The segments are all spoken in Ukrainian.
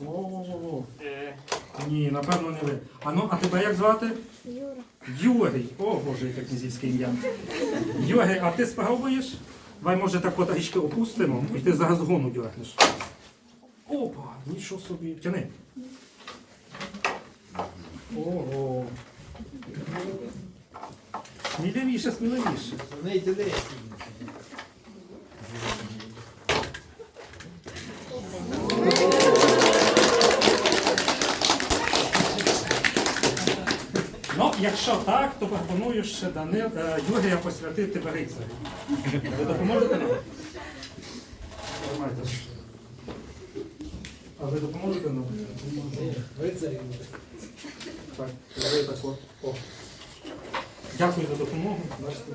О, Е, ні, напевно не ви. А ну, а тебе як звати? Юра. Юрій. О, Боже, яке князівське ім'я. Юрій, а ти спробуєш? Давай, може, так от трішки опустимо, і ти за газгону дьорнеш. Опа, нічого собі. Тяни. Ого. Сміливіше, сміливіше. Не йди. Якщо так, то пропоную ще Данил, е, Юрія посвятити Берицарю. Ви допоможете нам? Тримайте. А ви допоможете нам? Рицарі. Так, ви так от. О. Дякую за допомогу. Бачите.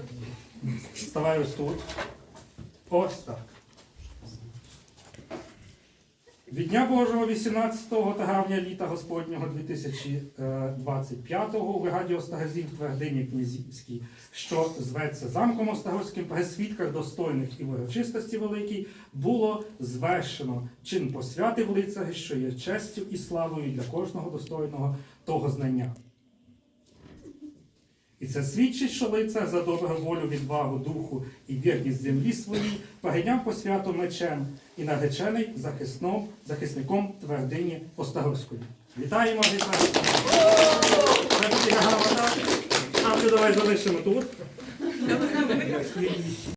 Ось тут. Ось так. Від Дня Божого 18 травня літа Господнього 2025 у бригаді Остагазів Твердині Князівській, що зветься замком Остагорським при свідках достойних і урочистості великій, було звершено чин посвяти в лицарі, що є честю і славою для кожного достойного того знання. І це свідчить, що лице за добру волю, відвагу, духу і вірність землі своїй погиняв по святу мечем і наречений захисном, захисником твердині Остагорської. Вітаємо, вітаємо! А ми давай залишимо тут.